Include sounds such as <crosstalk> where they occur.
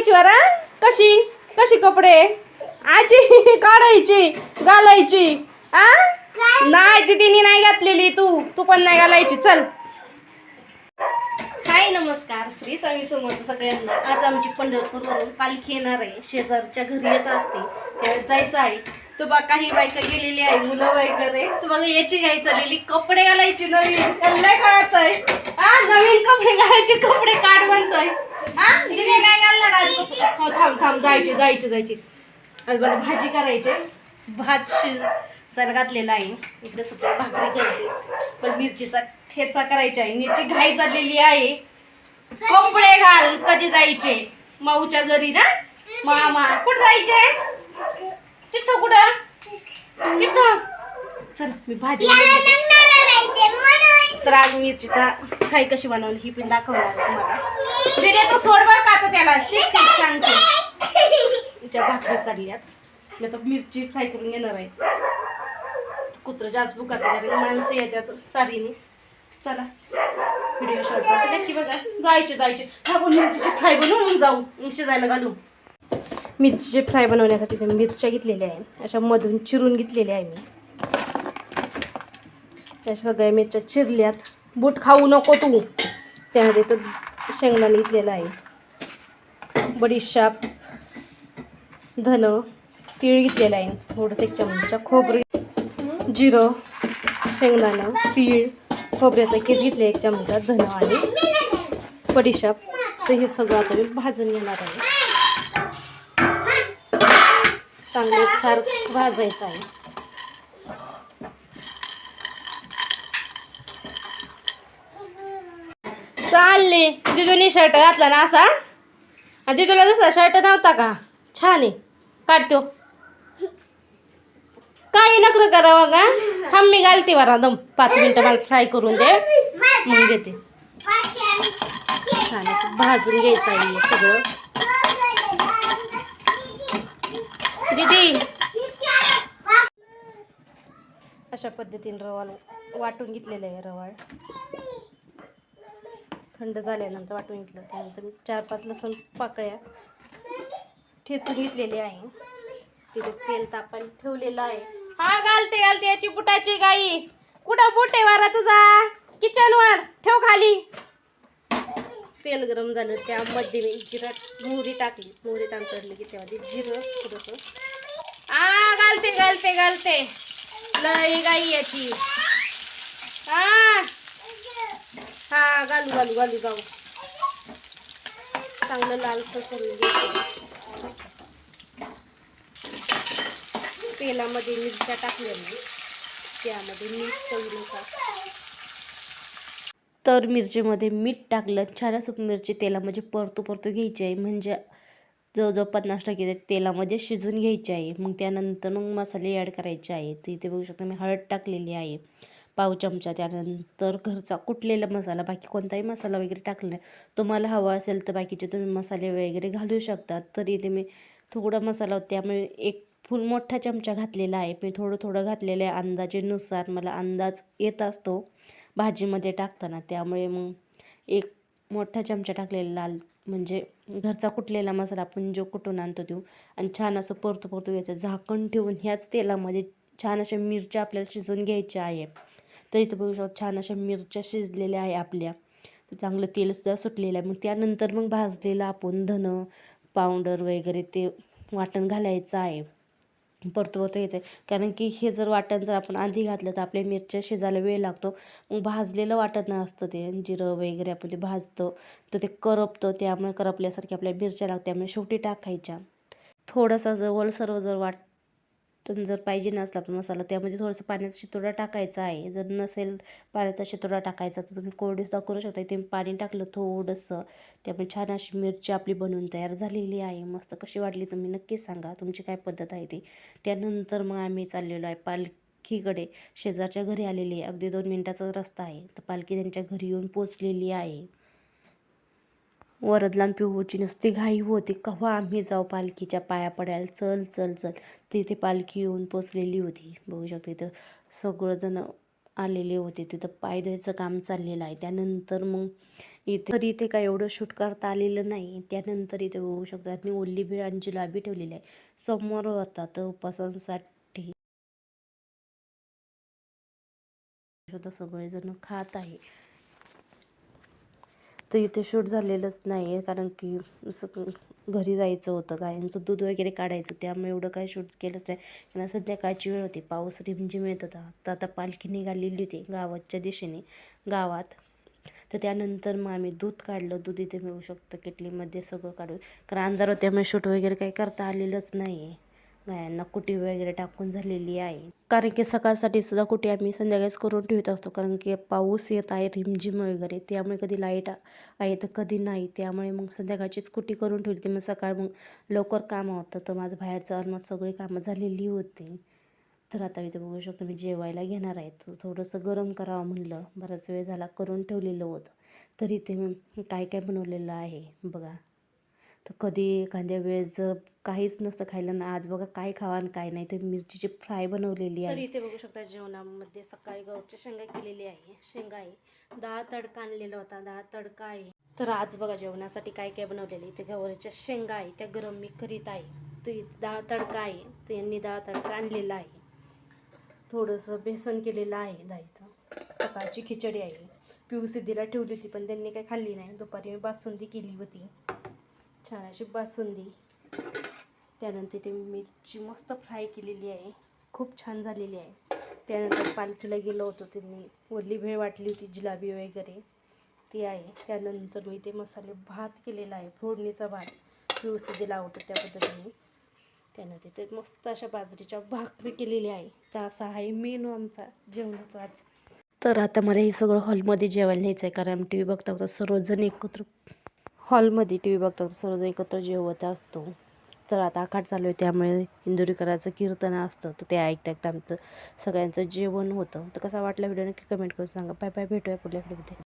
घालायची बरा कशी? कशी कपडे? आजी <laughs> काढायची घालायची आ नाही ती तिने नाही घातलेली तू तू पण नाही घालायची चल. हाय नमस्कार. श्री स्वामी समर्थ सगळ्यांना. आज आमची पंढरपूरवरून पालखी येणार आहे. शेजारच्या घरी येत असते. त्यावेळेस जायचं आहे. तू बा काही बायका गेलेली आहे मुलं वगैरे. तू बघा याची घाई चाललेली कपडे घालायची नवीन. त्यांना कळत आहे हा नवीन कपडे घालायचे कपडे काढ म्हणतोय. हा? थांब थांब जायचे जायचे जायचे. बरं भाजी करायची. भात शिजायला घातलेला आहे. इकडे सगळं भाकरी करते. पण मिरचीचा ठेचा करायचा आहे. मिरची घाई चाललेली आहे. कपडे घाल कधी जायचे? माऊच्या घरी ना? मामा कुठं जायचे? तिथं कुठं? तिथं. चल मी भाजी. तर आज मिरचीचा फ्राय कशी बनवली ही पण दाखवणार तुम्हाला. रेडी तो सोड बर का आता त्याला शिकते सांगते. तिच्या भाकरी चालल्यात. मी आता मिरची फ्राय करून घेणार आहे. कुत्र जास्त बुकात कारण माणसं येतात चारीने. चला व्हिडिओ शॉर्ट करते नक्की बघा. जायचे जायचे. हा पण मिरचीचे फ्राय बनवून जाऊ. शिजायला घालू. मिरचीचे फ्राय बनवण्यासाठी ते मिरच्या घेतलेल्या आहे. अशा मधून चिरून घेतलेल्या आहे मी. त्या सगळ्या मिरच्या चिरल्यात. बूट खाऊ नको तू. त्यामध्ये तर शेंगदाणे घेतलेलं आहे. बडीशाप धन तीळ घेतलेलं आहे. थोडंसं एक चमचा खोबरं जिरं शेंगदाणं तीळ खोबऱ्याचा केस घेतले एक चमचा धन आणि बडीशाप तर हे सगळं आता मी भाजून घेणार आहे. चांगलं सार भाजायचं आहे. चालले. दिदूने शर्ट घातला ना असा. आणि दिदूला जसा शर्ट नव्हता का? छान आहे. काढतो काही नकर करावं का थांब मी घालते बरा दम. पाच मिनिटं मला फ्राय करून दे. मग देते. छान भाजून घ्यायचं आहे सगळं. दीदी. अशा पद्धतीने रवा वाटून घेतलेलं आहे रवाळ थंड झाल्यानंतर वाटून घेतलं. त्यानंतर मी चार पाच लसूण पाकळ्या ठेचून घेतलेल्या आहे. तिथे तेल तापायला ठेवलेलं आहे. हा घालते घालते याची बुटाची गाई. कुठं बुट आहे वारा तुझा? किचनवर ठेव खाली. तेल गरम झालं. त्यामध्ये मी जिरा मोहरी टाकली. मोहरी चढली की त्यामध्ये जिरं थोडस. आ घालते घालते घालते. लई गाई याची. हा हा घालू घालू घालू जाऊ. चांगलं लालसर करून घ्यायचं तेलामध्ये मिरच्या टाकल्या नाही त्यामध्ये मीठ चवीनुसार तर मिरचीमध्ये मीठ टाकलं. छान असं मिरची तेलामध्ये परतू परतू घ्यायची आहे. म्हणजे जवळजवळ पन्नास टक्के तेलामध्ये शिजून घ्यायची आहे. मग त्यानंतर मग मसाले ॲड करायचे आहे तर इथे बघू शकता मी हळद टाकलेली आहे. पाव चमचा त्यानंतर घरचा कुटलेला मसाला बाकी कोणताही मसाला वगैरे टाकला नाही. तुम्हाला हवा असेल तर बाकीचे तुम्ही मसाले वगैरे घालू शकता तर इथे मी थोडा मसाला होता त्यामुळे एक फुल मोठा चमचा घातलेला आहे. मी थोडं थोडं घातलेलं आहे अंदाजेनुसार. मला अंदाज येत असतो भाजीमध्ये टाकताना. त्यामुळे मग एक मोठा चमचा टाकलेला लाल म्हणजे घरचा कुटलेला मसाला आपण जो कुटून आणतो तो. आणि छान असं परतू परतू घ्यायचं. झाकण ठेवून ह्याच तेलामध्ये छान अशा मिरच्या आपल्याला शिजवून घ्यायच्या आहे. तर इथं बघू शकतो छान अशा मिरच्या शिजलेल्या आहे आपल्या. तर चांगलं तेलसुद्धा सुटलेलं आहे. मग त्यानंतर मग भाजलेलं आपण धनं पावडर वगैरे ते वाटण घालायचं आहे. परतवत यायचं आहे. कारण की हे जर वाटण जर आपण आधी घातलं तर आपल्या मिरच्या शिजायला वेळ लागतो. मग भाजलेलं वाटण असतं ते जिरं वगैरे आपण ते भाजतो. तर ते करपतं त्यामुळे करपल्यासारखे आपल्या मिरच्या लागतात. त्यामुळे शेवटी टाकायच्या. थोडासा जर ओलसर जर वाट पण जर पाहिजे नसला तर मसाला त्यामध्ये थोडंसं पाण्याचा शितोडा टाकायचा आहे. जर नसेल पाण्याचा शितोडा टाकायचा तर तुम्ही कोरडीसुद्धा करू शकता. ते पाणी टाकलं थोडंसं. त्यामुळे छान अशी मिरची आपली बनवून तयार झालेली आहे. मस्त कशी वाटली तुम्ही नक्कीच सांगा. तुमची काय पद्धत आहे ती? त्यानंतर मग आम्ही चाललेलो आहे पालखीकडे. शेजारच्या घरी आलेली आहे. अगदी दोन मिनटाचा रस्ता आहे. तर पालखी त्यांच्या घरी येऊन पोचलेली आहे. वरदलान पिहूची नुसती घाई होती. केव्हा आम्ही जाऊ पालखीच्या पाया पडायला? चल चल चल. तिथे पालखी येऊन पोचलेली होती. बघू शकतो इथं सगळंजण आलेले होते. तिथं पाय धुवायचं काम चाललेलं आहे. त्यानंतर मग इथे तरी इथे काय एवढं शूट करता आलेलं नाही. त्यानंतर इथे बघू शकतात आणि ओल्ली भेळ आणि जिलाबी ठेवलेली आहे. समोर होता तर उपासांसाठी सगळेजण खात आहे. तर इथे शूट झालेलंच नाही आहे कारण की असं घरी जायचं होतं. गायांचं दूध वगैरे काढायचं त्यामुळे एवढं काही शूट केलंच नाही. कारण संध्याकाळची वेळ होती पाऊस रिमझिम येत होता. तर आता पालखी निघालेली होती गावाच्या दिशेने गावात. तर त्यानंतर मग आम्ही दूध काढलं. दूध इथे मिळू शकतं किटलीमध्ये सगळं काढून. कारण अंधार होते त्यामुळे शूट वगैरे काही करता आलेलंच नाही आहे गायांना कुटी वगैरे टाकून झालेली आहे. कारण की सकाळसाठी सुद्धा कुठे आम्ही संध्याकाळीच करून ठेवत असतो. कारण की पाऊस येत आहे रिमझिम वगैरे. त्यामुळे कधी लाइट आहे तर कधी नाही. त्यामुळे मग संध्याकाळचीच कुटी करून ठेवली मग सकाळ मग लवकर कामं होतं. तर माझं बाहेरचं अलमट सगळी कामं झालेली होती. तर आता मी ते बघू शकतो मी जेवायला घेणार आहे. तर थोडंसं गरम करावं म्हणलं. बराच वेळ झाला करून ठेवलेलं होतं. तर इथे मी काय काय बनवलेलं आहे बघा. तर कधी एखाद्या वेळेस जर काहीच नसतं खायला ना आज बघा काय खावा आणि काय नाही तर मिरचीची फ्राय बनवलेली आहे. इथे बघू शकता जेवणामध्ये सकाळी गव्हाच्या शेंगा केलेली आहे. शेंगा आहे. डाळ तडका आणलेला होता. डाळ तडका आहे. तर आज बघा जेवणासाठी काय काय बनवलेलं इथे गव्हाच्या शेंगा आहे. त्या गरम मी करीत आहे. तर इथे डाळ तडका आहे. तर यांनी डाळ तडका आणलेला आहे. थोडंसं बेसन केलेलं आहे जायचं. सकाळची खिचडी आहे. पिऊ सिद्धीला ठेवली होती पण त्यांनी काही खाल्ली नाही. दुपारी मी बासुंदी केली होती. छान अशी बासुंदी. त्यानंतर ते मिरची मस्त फ्राय केलेली आहे. खूप छान झालेली आहे. त्यानंतर पालखीला गेलो होतो त्यांनी वरली भेळ वाटली होती जिलाबी वगैरे. ती आहे. त्यानंतर मी ते मसाले भात केलेला आहे. फोडणीचा भात. पिवसिद्धीला आवडतो त्या पद्धतीने. त्यानंतर ते मस्त अशा बाजरीच्या भाकरी केलेली आहे. तर असा आहे मेनू आमचा जेवणाचा आज. तर आता मला हे सगळं हॉलमध्ये जेवायला न्यायचं आहे कारण टी व्ही बघता बघता सर्वजण एकत्र हॉलमध्ये टी व्ही बघता सर्वजण एकत्र जेवत असतो. तर आता आखाड चालू आहे त्यामुळे इंदुरीकराचं कीर्तन असतं तर ते ऐकता ऐकता आमचं. सगळ्यांचं जेवण होतं. तर कसा वाटला व्हिडिओ? नक्की कमेंट करून सांगा. Bye bye. भेटूया पुढल्या व्हिडिओमध्ये